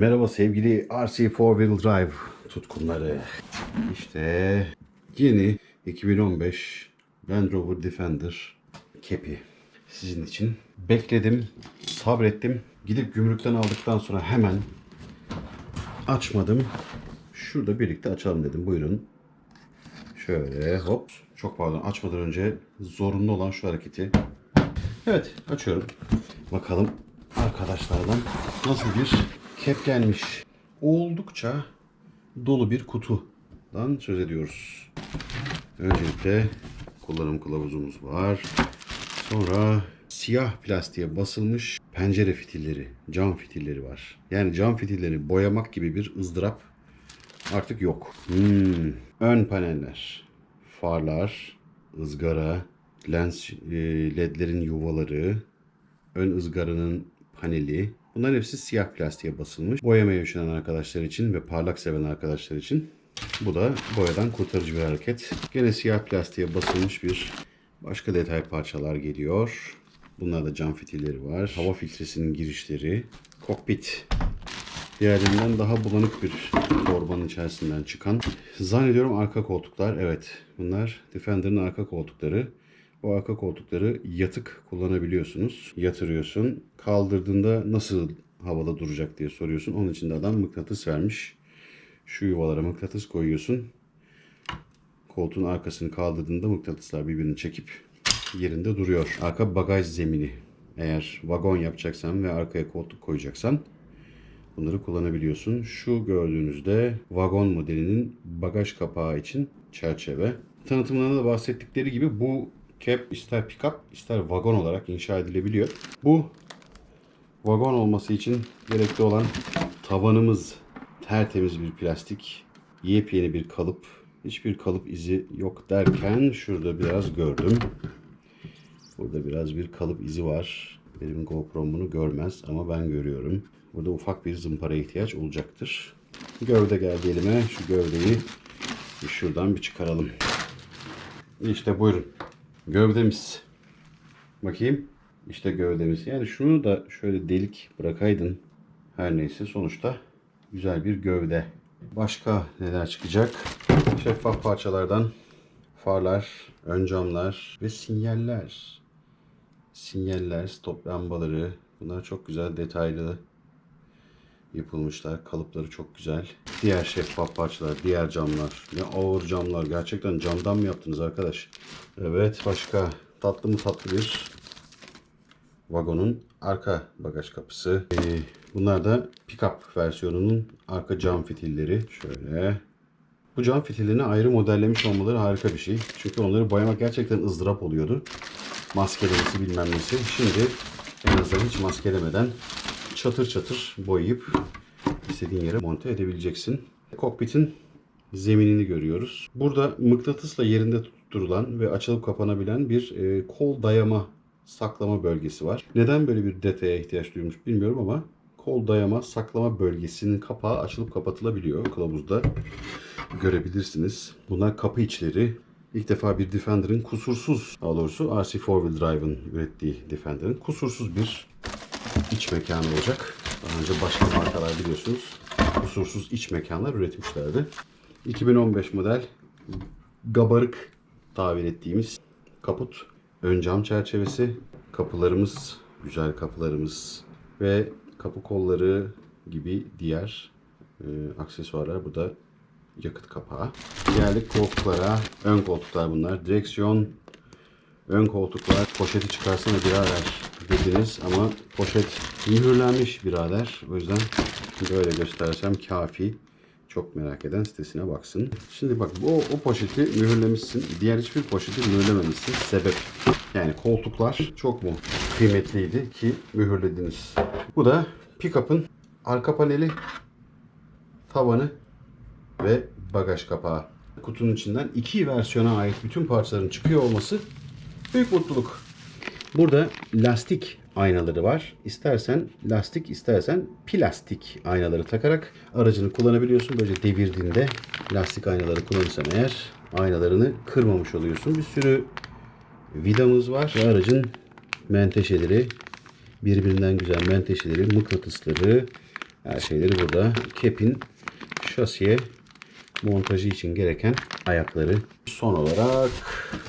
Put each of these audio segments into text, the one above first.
Merhaba sevgili RC 4-Wheel Drive tutkunları. İşte yeni 2015 Land Rover Defender kepi sizin için. Bekledim, sabrettim. Gidip gümrükten aldıktan sonra hemen açmadım. Şurada birlikte açalım dedim. Buyurun. Şöyle hop. Çok pardon açmadan önce zorunlu olan şu hareketi. Evet açıyorum. Bakalım arkadaşlardan nasıl bir kep gelmiş. Oldukça dolu bir kutudan söz ediyoruz. Öncelikle kullanım kılavuzumuz var. Sonra siyah plastiğe basılmış pencere fitilleri, cam fitilleri var. Yani cam fitilleri boyamak gibi bir ızdırap artık yok. Hmm. Ön paneller, farlar, ızgara, lens e, ledlerin yuvaları, ön ızgaranın paneli. Bunların hepsi siyah plastiğe basılmış. Boyamaya üşenen arkadaşlar için ve parlak seven arkadaşlar için bu da boyadan kurtarıcı bir hareket. Gene siyah plastiğe basılmış bir başka detay parçalar geliyor. Bunlarda cam fitilleri var. Hava filtresinin girişleri. Kokpit. Diğerlerinden daha bulanık bir torbanın içerisinden çıkan. Zannediyorum arka koltuklar. Evet bunlar Defender'ın arka koltukları. O arka koltukları yatık kullanabiliyorsunuz. Yatırıyorsun. Kaldırdığında nasıl havada duracak diye soruyorsun. Onun için de adam mıknatıs vermiş. Şu yuvalara mıknatıs koyuyorsun. Koltuğun arkasını kaldırdığında mıknatıslar birbirini çekip yerinde duruyor. Arka bagaj zemini. Eğer vagon yapacaksan ve arkaya koltuk koyacaksan bunları kullanabiliyorsun. Şu gördüğünüzde vagon modelinin bagaj kapağı için çerçeve. Tanıtımlarında da bahsettikleri gibi bu cap ister pick-up ister vagon olarak inşa edilebiliyor. Bu vagon olması için gerekli olan tavanımız tertemiz bir plastik, yepyeni bir kalıp, hiçbir kalıp izi yok derken şurada biraz gördüm. Burada biraz bir kalıp izi var. Benim GoPro'm bunu görmez ama ben görüyorum. Burada ufak bir zımpara ihtiyaç olacaktır. Gövde geldi elime. Şu gövdeyi şuradan bir çıkaralım. İşte buyurun. Gövdemiz. Bakayım. İşte gövdemiz. Yani şunu da şöyle delik bırakaydın. Her neyse sonuçta güzel bir gövde. Başka neler çıkacak? Şeffaf parçalardan farlar, ön camlar ve sinyaller. Sinyaller, stop lambaları. Bunlar çok güzel detaylı yapılmışlar. Kalıpları çok güzel. Diğer şeffaf parçalar, diğer camlar. Ne ağır camlar. Gerçekten camdan mı yaptınız arkadaş? Evet başka tatlı mı tatlı bir vagonun arka bagaj kapısı. Ee, bunlar da pick-up versiyonunun arka cam fitilleri. Şöyle. Bu cam fitillerini ayrı modellemiş olmaları harika bir şey. Çünkü onları boyamak gerçekten ızdırap oluyordu. Maskelemesi bilmem nesi. Şimdi en azından hiç maskelemeden çatır çatır boyayıp istediğin yere monte edebileceksin. Kokpitin zeminini görüyoruz. Burada mıknatısla yerinde tutturulan ve açılıp kapanabilen bir e, kol dayama saklama bölgesi var. Neden böyle bir detaya ihtiyaç duymuş bilmiyorum ama kol dayama saklama bölgesinin kapağı açılıp kapatılabiliyor. Kılavuzda görebilirsiniz. Bunlar kapı içleri. İlk defa bir Defender'ın kusursuz, daha doğrusu RC 4-Wheel Drive'ın ürettiği Defender'ın kusursuz bir iç mekanı olacak. Daha önce başka markalar biliyorsunuz kusursuz iç mekanlar üretmişlerdi. 2015 model gabarık tabir ettiğimiz kaput, ön cam çerçevesi, kapılarımız, güzel kapılarımız ve kapı kolları gibi diğer e, aksesuarlar. Bu da yakıt kapağı. Geldik koltuklara. Ön koltuklar bunlar. Direksiyon, ön koltuklar. Poşeti çıkarsana birader dediniz ama poşet mühürlenmiş birader. O yüzden böyle göstersem kafi. Çok merak eden sitesine baksın. Şimdi bak bu o poşeti mühürlemişsin. Diğer hiçbir poşeti mühürlememişsin. Sebep. Yani koltuklar çok mu kıymetliydi ki mühürlediniz. Bu da pick-up'ın arka paneli, tavanı ve bagaj kapağı. Kutunun içinden iki versiyona ait bütün parçaların çıkıyor olması büyük mutluluk. Burada lastik aynaları var. İstersen lastik, istersen plastik aynaları takarak aracını kullanabiliyorsun. Böylece devirdiğinde lastik aynaları kullanırsan eğer aynalarını kırmamış oluyorsun. Bir sürü vidamız var ve aracın menteşeleri, birbirinden güzel menteşeleri, mıknatısları, Her şeyleri burada. Kepin şasiye montajı için gereken ayakları. Son olarak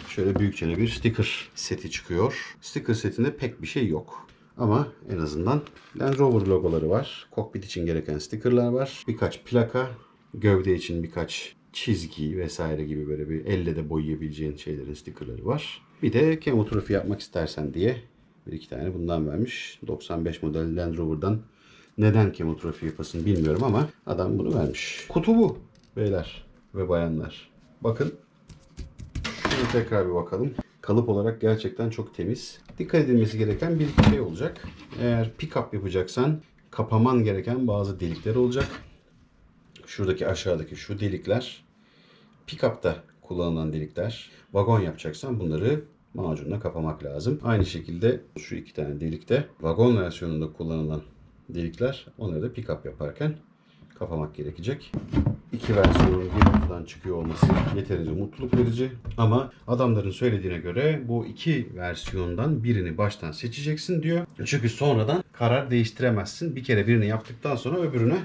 şöyle büyükçe bir sticker seti çıkıyor. Sticker setinde pek bir şey yok. Ama en azından Land Rover logoları var. Kokpit için gereken stickerlar var. Birkaç plaka, gövde için birkaç çizgi vesaire gibi böyle bir elle de boyayabileceğin şeylerin stickerları var. Bir de kemotrofi yapmak istersen diye bir iki tane bundan vermiş. 95 model Land Rover'dan neden kemotrofi yapasın bilmiyorum ama adam bunu vermiş. Kutu bu beyler ve bayanlar. Bakın. Şimdi tekrar bir bakalım. Kalıp olarak gerçekten çok temiz. Dikkat edilmesi gereken bir şey olacak. Eğer pick-up yapacaksan kapaman gereken bazı delikler olacak. Şuradaki aşağıdaki şu delikler pick-up'ta kullanılan delikler. Vagon yapacaksan bunları macunla kapamak lazım. Aynı şekilde şu iki tane delikte vagon versiyonunda kullanılan delikler onları da pick-up yaparken kapamak gerekecek. İki versiyonun bir kutudan çıkıyor olması yeterince mutluluk verici. Ama adamların söylediğine göre bu iki versiyondan birini baştan seçeceksin diyor. Çünkü sonradan karar değiştiremezsin. Bir kere birini yaptıktan sonra öbürüne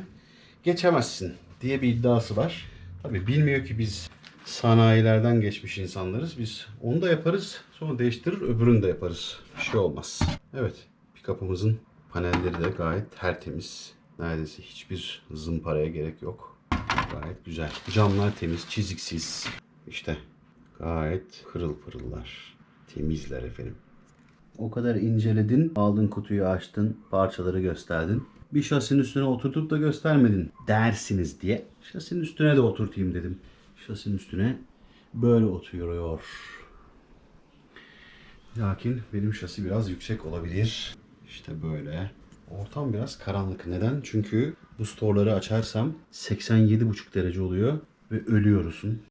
geçemezsin diye bir iddiası var. Tabii bilmiyor ki biz sanayilerden geçmiş insanlarız. Biz onu da yaparız. Sonra değiştirir öbürünü de yaparız. Bir şey olmaz. Evet. Pick-up'ımızın panelleri de gayet tertemiz. Neredeyse hiçbir zımparaya gerek yok. Gayet güzel. Camlar temiz, çiziksiz. İşte gayet pırıl pırıllar. Temizler efendim. O kadar inceledin, aldın kutuyu açtın, parçaları gösterdin. Bir şasinin üstüne oturtup da göstermedin dersiniz diye. Şasinin üstüne de oturtayım dedim. Şasinin üstüne böyle oturuyor. Lakin benim şasi biraz yüksek olabilir. İşte böyle. Ortam biraz karanlık. Neden? Çünkü bu storları açarsam 87,5 derece oluyor ve ölüyorsun.